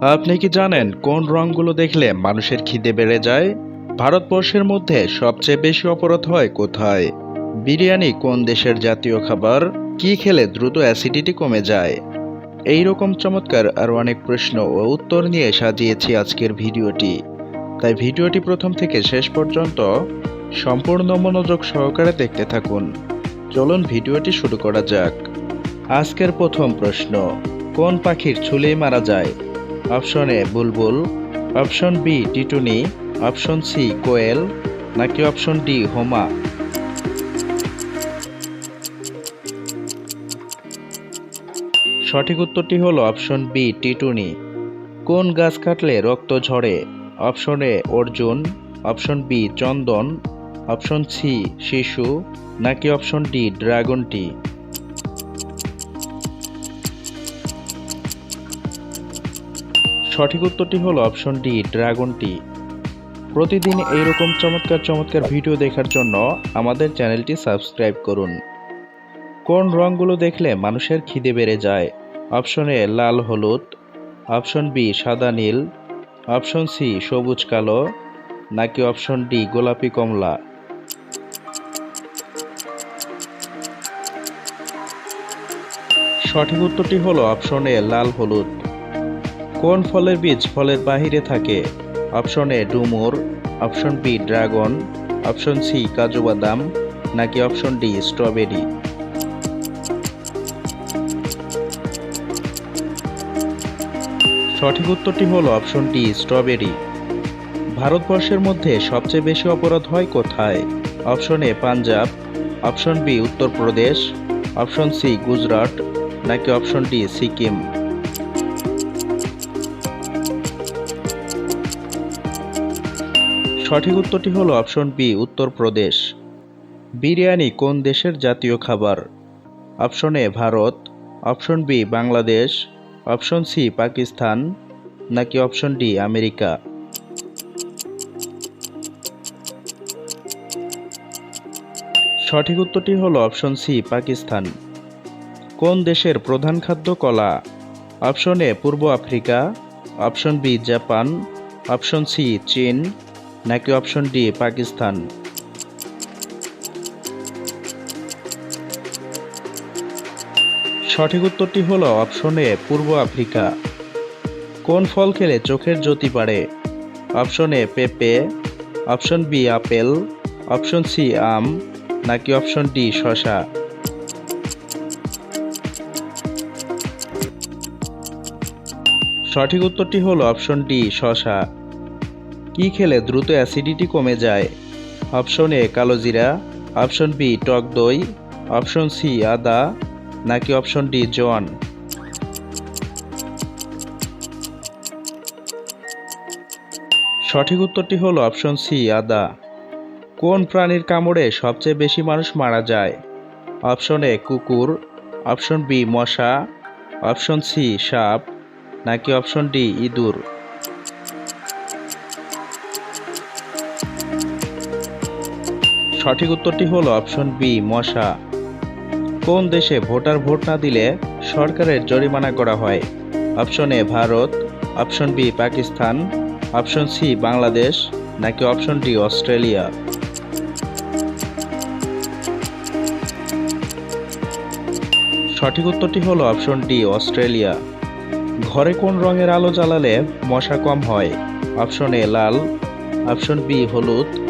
আপনি কি জানেন কোন রঙগুলো দেখলে মানুষের খিদে বেড়ে যায়? ভারতবর্ষের মধ্যে সবচেয়ে বেশি অপরাধ হয় কোথায়? বিরিয়ানি কোন দেশের জাতীয় খাবার? কি খেলে দ্রুত অ্যাসিডিটি কমে যায়? এই রকম চমৎকার আরও অনেক প্রশ্ন ও উত্তর নিয়ে সাজিয়েছি আজকের ভিডিওটি। তাই ভিডিওটি প্রথম থেকে শেষ পর্যন্ত সম্পূর্ণ মনোযোগ সহকারে দেখতে থাকুন। চলুন ভিডিওটি শুরু করা যাক। আজকের প্রথম প্রশ্ন, কোন পাখির ছুলেই মারা যায়? অপশন এ বুলবুল অপশন বি টিটুনি অপশন সি কোয়েল নাকি অপশন ডি হোমা সঠিক উত্তরটি হলো অপশন বি টিটুনি কোন গাছ কাটলে রক্ত ঝরে? অপশন এ অর্জুন. অপশন বি চন্দন. অপশন সি শিশু. নাকি অপশন ডি ড্রাগন সঠিক উত্তরটি হলো অপশন ডি, ড্রাগন টি। প্রতিদিন এইরকম চমৎকার চমৎকার ভিডিও দেখার জন্য আমাদের চ্যানেলটি সাবস্ক্রাইব করুন। কোন রঙগুলো দেখলে মানুষের খিদে বেড়ে যায়? অপশন এ, লাল, হলুদ। অপশন বি, সাদা, নীল। অপশন সি, সবুজ, কালো। নাকি অপশন ডি, গোলাপি, কমলা? সঠিক উত্তরটি হলো অপশন এ, লাল, হলুদ। কোন ফলের বীজ ফলের বাহিরে থাকে? অপশন এ ডুমুর, option B dragon, option C কাজু বাদাম, নাকি অপশন ডি স্ট্রবেরি? সঠিক উত্তরটি হলো অপশন ডি স্ট্রবেরি। ভারতবর্ষের মধ্যে সবচেয়ে বেশি অপরাধ হয় কোথায়? Option A Punjab, option B Uttar Pradesh, option C Gujarat, নাকি অপশন ডি সিকিম? সঠিক উত্তরটি হলো অপশন বি, উত্তরপ্রদেশ। বিরিয়ানি কোন দেশের জাতীয় খাবার? Option A, Bharat. Option B, Bangladesh. Option C, Pakistan. নাকি অপশন ডি, আমেরিকা? সঠিক উত্তরটি হলো অপশন সি, পাকিস্তান। কোন দেশের প্রধান খাদ্য কলা? Option A, Purba Africa. Option B, Japan. Option C, চীন। নাকি অপশন ডি, পাকিস্তান? সঠিক উত্তরটি হলো অপশন এ, পূর্ব আফ্রিকা। কোন ফল খেলে চোখের জ্যোতি বাড়ে? অপশন এ, পেঁপে। Option B, apple. Option C, আম। নাকি অপশন ডি শশা সঠিক উত্তরটি হলো অপশন ডি শশা কি খেলে দ্রুত অ্যাসিডিটি কমে যায়? অপশন এ, কালো জিরা। অপশন বি, টক দই। অপশন সি, আদা। নাকি অপশন ডি, জোয়ান? সঠিক উত্তরটি হলো অপশন সি, আদা। কোন প্রাণীর কামড়ে সবচেয়ে বেশি মানুষ মারা যায়? অপশন এ, কুকুর। অপশন বি, মশা। অপশন সি, সাপ। নাকি অপশন ডি, ইঁদুর? সঠিক উত্তরটি হলো অপশন বি, মশা। কোন দেশে ভোটার ভোট না দিলে সরকারের জরিমানা করা হয়? Option A, Bharat. Option B, Pakistan. Option C, Bangladesh. নাকি অপশন ডি, অস্ট্রেলিয়া? সঠিক উত্তরটি হলো অপশন ডি, অস্ট্রেলিয়া। ঘরে কোন রঙের আলো জ্বালালে মশা কম হয়? অপশন এ, লাল। অপশন বি, হলুদ।